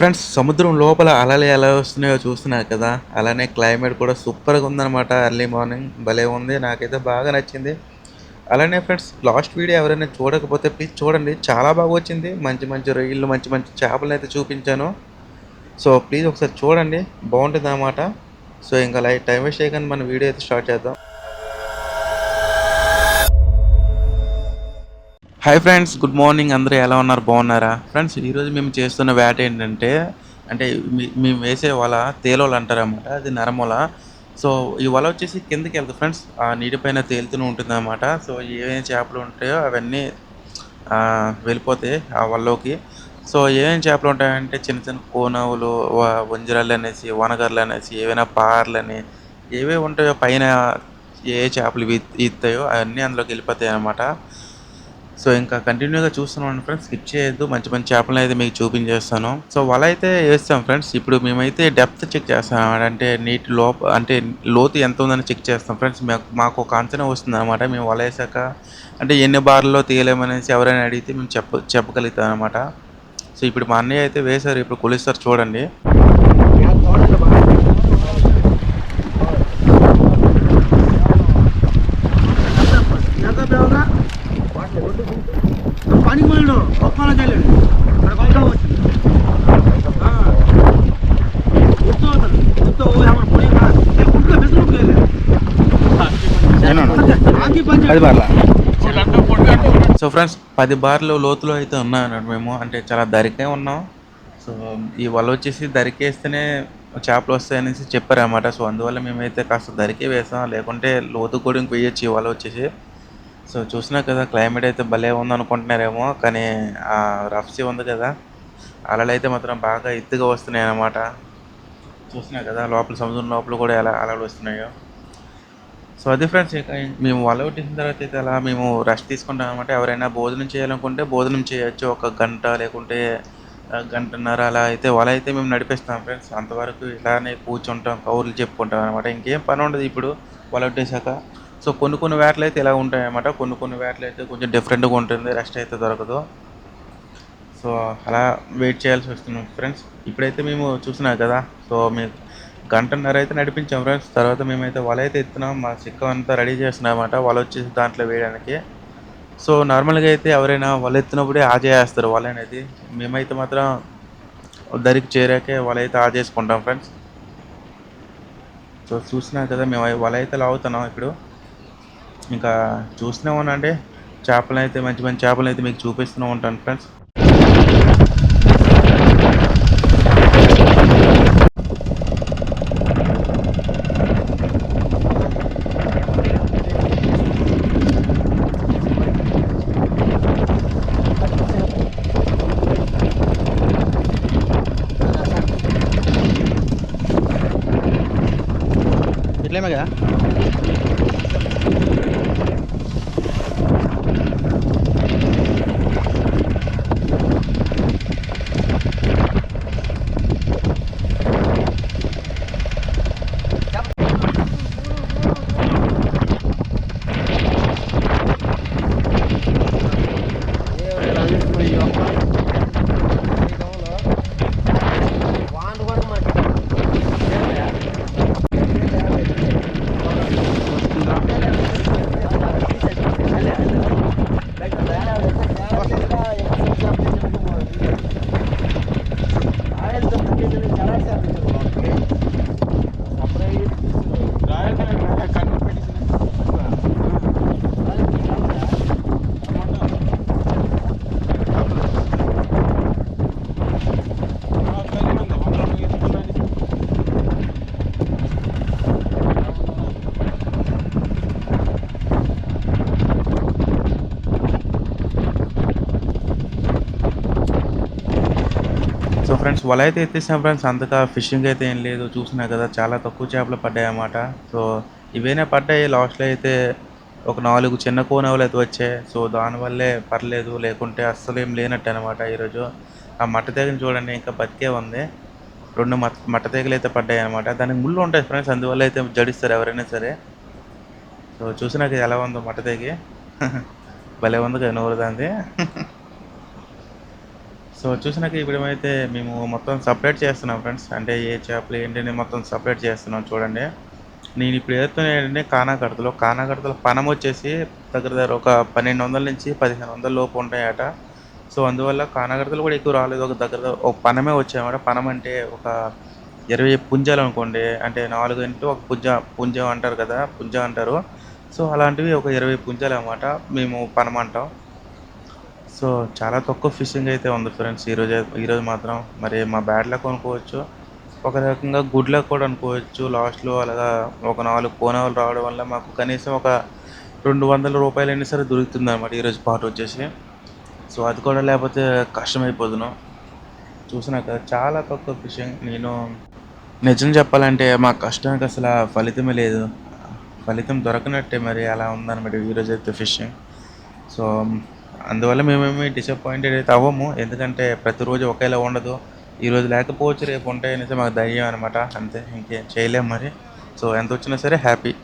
Friends సముద్రం లోపల అలలు ఎలా వస్తున్నాయో చూస్తున్నారు కదా. అలానే క్లైమేట్ కూడా సూపర్గా ఉందన్నమాట ఎర్లీ మార్నింగ్. భలే ఉంది నాకైతే బాగా నచ్చింది. అలానే ఫ్రెండ్స్ లాస్ట్ వీడియో ఎవరైనా చూడకపోతే ప్లీజ్ చూడండి. చాలా బాగా వచ్చింది. మంచి మంచి రొయ్యలు మంచి మంచి చేపలను అయితే చూపించాను. సో ప్లీజ్ ఒకసారి చూడండి. బాగుంటుంది అన్నమాట సో ఇంకా లైట్ టైం వేస్ట్ చేయకుండా మన వీడియో అయితే స్టార్ట్ చేద్దాం. హాయ్ ఫ్రెండ్స్ గుడ్ మార్నింగ్ అందరూ ఎలా ఉన్నారు? బాగున్నారా? ఫ్రెండ్స్ ఈరోజు మేము చేస్తున్న వేట ఏంటంటే అంటే మేము వేసే వల తేలోలు అంటారనమాట అది నరమొల. సో ఈ వల వచ్చేసి కిందకి వెళ్తుంది ఫ్రెండ్స్ ఆ నీటిపైన తేలుతూనే ఉంటుంది అనమాట సో ఏమేమి చేపలు ఉంటాయో అవన్నీ వెళ్ళిపోతాయి ఆ వలలోకి. సో ఏమేమి చేపలు ఉంటాయంటే చిన్న చిన్న కోనవులు వంజరాలు అనేసి వనగర్లు అనేసి ఏవైనా పార్లని ఏవే ఉంటాయో పైన ఏ చేపలు ఇవి- అవన్నీ అందులోకి వెళ్ళిపోతాయి అనమాట సో ఇంకా కంటిన్యూగా చూస్తున్నాను ఫ్రెండ్స్ స్కిప్ చేయొద్దు. మంచి మంచి చేపలను అయితే మీకు చూపించేస్తాను. సో వల అయితే వేస్తాం ఫ్రెండ్స్ ఇప్పుడు మేమైతే డెప్త్ చెక్ చేస్తాం. అంటే నీటి లోప అంటే లోతు ఎంత ఉందని చెక్ చేస్తాం ఫ్రెండ్స్ మాకు మాకు ఒక అంచనా వస్తుంది అనమాట మేము వల వేసాక అంటే ఎన్ని బార్లలో తీయలేమనేసి ఎవరైనా అడిగితే మేము చెప్ప చెప్పగలుగుతాం అనమాట సో ఇప్పుడు మా అన్నయ్య అయితే వేశారు. ఇప్పుడు కొలిస్తారు చూడండి. పది బార్ల. సో ఫ్రెండ్స్ పది బార్లు లోతులో అయితే ఉన్నాం అన్నమాట మేము. అంటే చాలా దరికే ఉన్నాం. సో ఈ వల వచ్చేసి దరికేస్తేనే చేపలు వస్తాయనేసి చెప్పారన్నమాట. సో అందువల్ల మేమైతే కాస్త దరికే వేసాం. లేకుంటే లోతు కూడా ఇంక వేయచ్చు ఈ వల వచ్చేసి. సో చూసినా కదా క్లైమేట్ అయితే భలే ఉందనుకుంటున్నారేమో. కానీ ఆ రఫ్సీ ఉంది కదా. అలలు అయితే మాత్రం బాగా ఎత్తుగా వస్తున్నాయి అన్నమాట చూసినా కదా లోపల సముద్రం లోపల కూడా ఎలా అలలు వస్తున్నాయో. సో అది ఫ్రెండ్స్ ఇక మేము వల కొట్టిన తర్వాత అయితే అలా మేము రెస్ట్ తీసుకుంటాం అనమాట ఎవరైనా భోజనం చేయాలనుకుంటే భోజనం చేయొచ్చు. ఒక గంట లేకుంటే గంటన్నర అలా అయితే వల అయితే మేము నడిపిస్తాం ఫ్రెండ్స్. అంతవరకు ఇలానే కూర్చుంటాం కౌర్లు చెప్పుకుంటాం అనమాట ఇంకేం పని ఉండదు ఇప్పుడు వల కొట్టేశాక. సో కొన్ని కొన్ని వేటలు అయితే ఇలా ఉంటాయి అనమాట కొన్ని కొన్ని వేటలు అయితే కొంచెం డిఫరెంట్గా ఉంటుంది. రెస్ట్ అయితే దొరకదు. సో అలా వెయిట్ చేయాల్సి వస్తుంది ఫ్రెండ్స్. ఇప్పుడైతే మేము చూసినాం కదా. సో మీకు గంటన్నర అయితే నడిపించాం ఫ్రెండ్స్ తర్వాత మేమైతే వల ఎత్తున్నాం. మా చిక్క అంతా రెడీ చేస్తున్నాం వాళ్ళు వచ్చేసి దాంట్లో వేయడానికి. సో నార్మల్గా అయితే ఎవరైనా వల ఎత్తినప్పుడే ఆజేస్తారు వల అనేది. మేమైతే మాత్రం దరికి చేరాకే వల అయితే ఆజేసుకుంటాం ఫ్రెండ్స్ సో చూసినా కదా మేము అయి- వల అయితే లాగుతున్నాం ఇప్పుడు. ఇంకా చూస్తూనే ఉన్నాండి చేపలు అయితే మంచి మంచి చేపలు అయితే మీకు చూపిస్తూనే ఉంటాను ఫ్రెండ్స్ ఇట్లేమే కదా సో ఫ్రెండ్స్ వల అయితే ఎత్తేసాం ఫ్రెండ్స్. అంతగా ఫిషింగ్ అయితే ఏం లేదు చూసినా కదా చాలా తక్కువ చేపలు పడ్డాయి అన్నమాట సో ఇవేనే పడ్డాయి లాస్ట్లో అయితే ఒక నాలుగు చిన్న కోనవులు అయితే వచ్చాయి. సో దానివల్లే పర్లేదు లేకుంటే అస్సలు ఏం లేనట్టు అనమాట ఈరోజు. ఆ మట్ట తెగని చూడండి ఇంకా బతికే ఉంది. రెండు మట్ మట్ట తెగలు అయితే పడ్డాయి అనమాట దానికి ముళ్ళు ఉంటాయి ఫ్రెండ్స్ అందువల్ల అయితే జడిస్తారు ఎవరైనా సరే. సో చూసినాక ఎలా ఉందో మట్ట తెగి. భలే ఉంది కదా నోరు దాంది సో చూసినాక ఇప్పుడైతే మేము మొత్తం సపరేట్ చేస్తున్నాం ఫ్రెండ్స్ అంటే ఏ చేపలు ఏంటని మొత్తం సపరేట్ చేస్తున్నాం చూడండి. నేను ఇప్పుడు ఏదైతే ఏంటంటే కానాకడతలో కానాకడతలో పనం వచ్చేసి దగ్గర దగ్గర ఒక పన్నెండు వందల నుంచి పదిహేను వందల లోపు ఉంటాయట. సో అందువల్ల కానాకడతలు కూడా ఎక్కువ రాలేదు. ఒక దగ్గర ఒక పనమే వచ్చాయన్నమాట పనం అంటే ఒక ఇరవై పుంజాలు అనుకోండి. అంటే నాలుగు ఇంటూ ఒక పుంజ పుంజం అంటారు కదా పుంజ అంటారు. సో అలాంటివి ఒక ఇరవై పుంజాలు అనమాట మేము పనం అంటాం. సో చాలా తక్కువ ఫిషింగ్ అయితే ఉంది ఫ్రెండ్స్. ఈరోజు ఈరోజు మాత్రం మరి మా బ్యాడ్ లక్ అనుకోవచ్చు. ఒక రకంగా గుడ్ లక్ కూడా అనుకోవచ్చు. లాస్ట్లో అలాగా ఒక నాలుగు కోనాలు రావడం వల్ల మాకు కనీసం ఒక రెండు వందల రూపాయలు అయినా సరే దొరుకుతుంది అనమాట ఈరోజు పాటు వచ్చేసి. సో అది కూడా లేకపోతే కష్టమైపోదును. చూసినాక చాలా తక్కువ ఫిషింగ్. నేను నిజం చెప్పాలంటే మా కష్టానికి అసలు ఫలితమే లేదు. ఫలితం దొరకనట్టే మరి అలా ఉందన్నమాట ఈరోజు అయితే ఫిషింగ్. సో అందువల్ల మేమేమి డిసప్పాయింటెడ్ అయితే అవ్వము. ఎందుకంటే ప్రతిరోజు ఒకేలా ఉండదు. ఈరోజు లేకపోవచ్చు రేపు ఉంటాయి అనేసి మాకు ధైర్యం అనమాట అంతే ఇంకేం చేయలేము మరి. సో ఎంత వచ్చినా సరే హ్యాపీ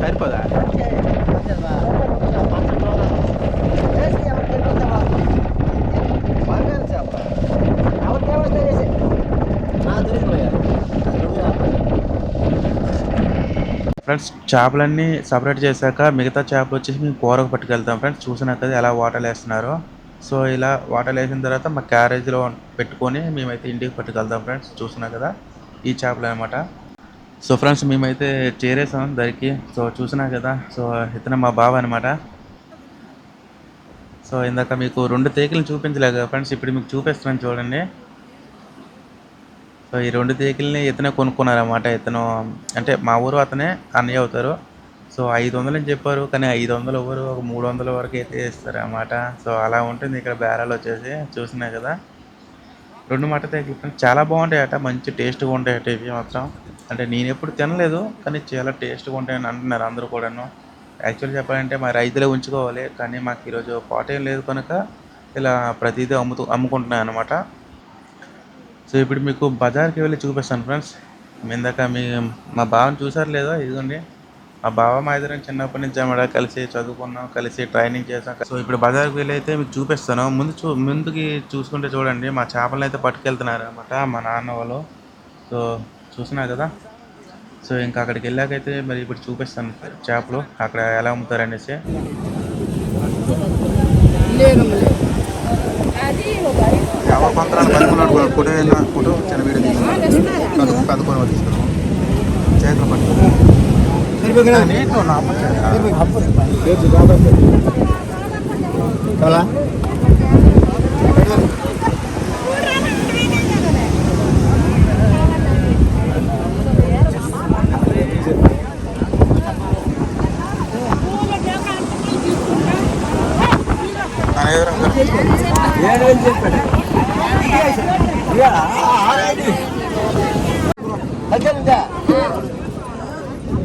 సరిపోదా? ఫ్రెండ్స్ చేపలన్నీ సపరేట్ చేశాక మిగతా చేపలు వచ్చేసి మేము కూరకు పట్టుకెళ్తాం ఫ్రెండ్స్. చూసినాక ఎలా వాటర్ వేస్తున్నారు. సో ఇలా వాటర్ వేసిన తర్వాత మా క్యారేజ్లో పెట్టుకొని మేమైతే ఇంటికి పట్టుకెళ్తాం ఫ్రెండ్స్. చూసినా కదా ఈ చేపలు అనమాట సో ఫ్రెండ్స్ మేమైతే చేరేసాం దరికి. సో చూసినా కదా సో ఇతను మా బావ అనమాట సో ఇందాక మీకు రెండు తేకులు చూపించలే కదా ఫ్రెండ్స్ ఇప్పుడు మీకు చూపిస్తున్నాను చూడండి. సో ఈ రెండు తేకుల్ని ఇతనే కొనుక్కున్నారన్నమాట. ఇతను అంటే మా ఊరు అతనే అన్నయ్య అవుతారు. సో ఐదు వందలు అని చెప్పారు కానీ ఐదు వందలు ఎవరు? ఒక మూడు వందల వరకు అయితే ఇస్తారు అన్నమాట సో అలా ఉంటుంది ఇక్కడ బేరాలు వచ్చేసి చూసినా కదా. రెండు మట్ట తేకులు చాలా బాగుంటాయట మంచి టేస్ట్గా ఉంటాయట ఇవి మాత్రం. అంటే నేను ఎప్పుడు తినలేదు కానీ చాలా టేస్ట్గా ఉంటాయని అంటున్నారు అందరూ కూడాను. యాక్చువల్ చెప్పాలంటే మా రైతులే ఉంచుకోవాలి కానీ మాకు ఈరోజు పాట ఏం లేదు కనుక ఇలా ప్రతిదీ అమ్ముతూ అమ్ముకుంటున్నాను అనమాట సో ఇప్పుడు మీకు బజార్కి వెళ్ళి చూపిస్తాను ఫ్రెండ్స్. ఇందాక మీ మా బావని చూసారు లేదో? ఇదిగోండి. మా బావ మా ఇద్దరం చిన్నప్పటి నుంచి అమ్మ కలిసి చదువుకున్నాం కలిసి ట్రైనింగ్ చేసాం. సో ఇప్పుడు బజార్కి వెళ్ళి అయితే మీకు చూపిస్తాను. ముందు చూ ముందుకి చూసుకుంటే చూడండి మా చేపలను అయితే పట్టుకెళ్తున్నారు అనమాట మా నాన్న వాళ్ళు. సో చూసినా కదా? సో ఇంకా అక్కడికి వెళ్ళాకైతే మరి ఇప్పుడు చూపిస్తాను చేపలు. అక్కడ ఎలా అమ్ముతారు అనేసి. కొంతరాలు పట్టుకున్నాడు ఫోటో ఫోటో చిన్న వీడియో తీసుకున్నాను చేతులు పట్టుకున్నాను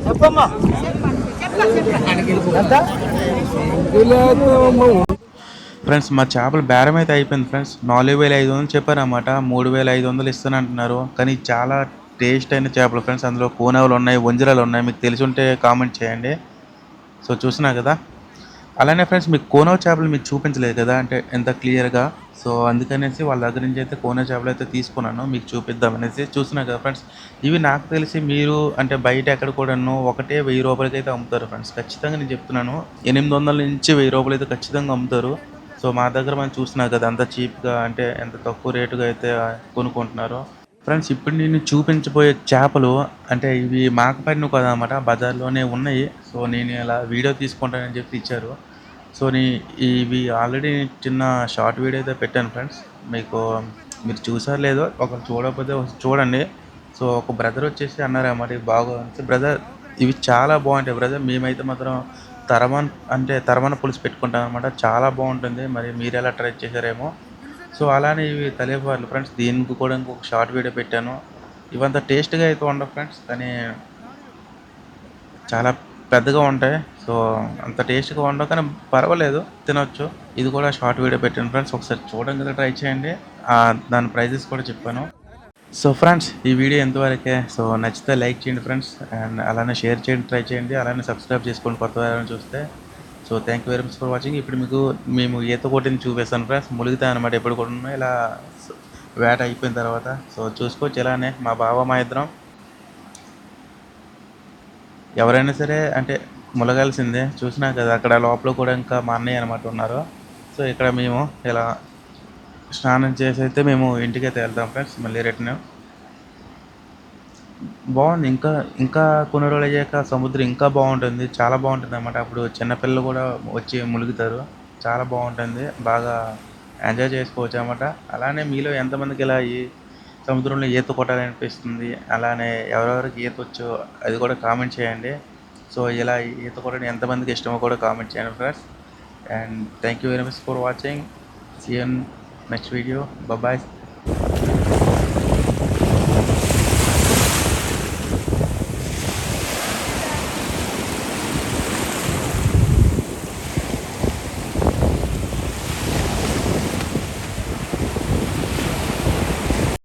చెప్పమ్మా ఫ్రెండ్స్ మా చేపలు బేరం అయితే అయిపోయింది ఫ్రెండ్స్. నాలుగు వేల ఐదు వందలు చెప్పారన్నమాట. మూడు వేల ఐదు వందలు ఇస్తానంటున్నారు. కానీ చాలా టేస్ట్ అయిన చేపలు ఫ్రెండ్స్. అందులో కూనవలు ఉన్నాయి వంజరాలు ఉన్నాయి. మీకు తెలిసి ఉంటే కామెంట్ చేయండి. సో చూసినా కదా? అలానే ఫ్రెండ్స్ మీకు కోనో చేపలు మీకు చూపించలేదు కదా అంటే ఎంత క్లియర్గా సో అందుకనేసి వాళ్ళ దగ్గర నుంచి అయితే కోనో చేపలు అయితే తీసుకున్నాను మీకు చూపిద్దామనేసి చూసినా కదా ఫ్రెండ్స్ ఇవి నాకు తెలిసి మీరు అంటే బయట ఎక్కడ కూడాను ఒకటే వెయ్యి రూపాయలకి అయితే అమ్ముతారు ఫ్రెండ్స్ ఖచ్చితంగా నేను చెప్తున్నాను ఎనిమిది వందల నుంచి వెయ్యి రూపాయలు అయితే ఖచ్చితంగా అమ్ముతారు. సో మా దగ్గర మనం చూసినా కదా అంత చీప్గా అంటే ఎంత తక్కువ రేటుగా అయితే కొనుక్కుంటున్నారో. ఫ్రెండ్స్ ఇప్పుడు నేను చూపించబోయే చేపలు అంటే ఇవి మాకపడిన కదనమాట బజార్లోనే ఉన్నాయి. సో నేను ఇలా వీడియో తీసుకుంటానని చెప్పి ఇచ్చారు. సో నీ ఇవి ఆల్రెడీ చిన్న షార్ట్ వీడియో అయితే పెట్టాను ఫ్రెండ్స్. మీకు మీరు చూసారు లేదో ఒకరు చూడకపోతే చూడండి. సో ఒక బ్రదర్ వచ్చేసి అన్నారన్నమాట ఇవి బాగుంది బ్రదర్ ఇవి చాలా బాగుంటాయి బ్రదర్. మేమైతే మాత్రం తరమన్ అంటే తరమన పులుసు పెట్టుకుంటాం అనమాట చాలా బాగుంటుంది. మరి మీరు ఎలా ట్రై చేశారేమో సో అలానే ఇవి తలేపార్లు. ఫ్రెండ్స్ దీనికి కూడా ఇంకొక షార్ట్ వీడియో పెట్టాను. ఇవంత టేస్ట్గా అయితే ఉండవు ఫ్రెండ్స్ కానీ చాలా పెద్దగా ఉంటాయి. సో అంత టేస్ట్గా ఉండవు కానీ పర్వాలేదు తినొచ్చు. ఇది కూడా షార్ట్ వీడియో పెట్టాను ఫ్రెండ్స్ ఒకసారి చూడడం కదా ట్రై చేయండి. దాని ప్రైజెస్ కూడా చెప్పాను. సో ఫ్రెండ్స్ ఈ వీడియో ఎంతవరకే సో నచ్చితే లైక్ చేయండి ఫ్రెండ్స్ అండ్ అలానే షేర్ చేయండి ట్రై చేయండి. అలానే సబ్స్క్రైబ్ చేసుకోండి కొత్త వారిని చూస్తే. So thank you very much for watching ఇప్పుడు మీకు మేము ఈత కొట్టింది చూపిస్తాను ఫ్రెండ్స్ ములుగుతాయి అనమాట ఎప్పుడు కూడా ఇలా వేట అయిపోయిన తర్వాత. సో చూసుకోవచ్చు ఇలానే మా బావ మా ఇద్దరం. ఎవరైనా సరే అంటే ములగాల్సిందే. చూసినా కదా అక్కడ లోపల కూడా ఇంకా మా అన్నయ్య అనమాట ఉన్నారు. సో ఇక్కడ మేము ఇలా స్నానం చేసి అయితే మేము ఇంటికి అయితే వెళ్తాం ఫ్రెండ్స్ మళ్ళీ రిటర్న్ బాగుంది. ఇంకా ఇంకా కొన్ని రోజులు అయ్యాక సముద్రం ఇంకా బాగుంటుంది. చాలా బాగుంటుంది అన్నమాట అప్పుడు చిన్నపిల్లలు కూడా వచ్చి ములుగుతారు. చాలా బాగుంటుంది. బాగా ఎంజాయ్ చేసుకోవచ్చు అన్నమాట. అలానే మీలో ఎంతమందికి ఇలా ఈ సముద్రంలో ఈత కొట్టాలనిపిస్తుంది? అలానే ఎవరెవరికి ఈత వచ్చో? అది కూడా కామెంట్ చేయండి. సో ఇలా ఈత కొట్టడం ఎంతమందికి ఇష్టమో కూడా కామెంట్ చేయండి friends. And thank you very much for watching. See next video. Bye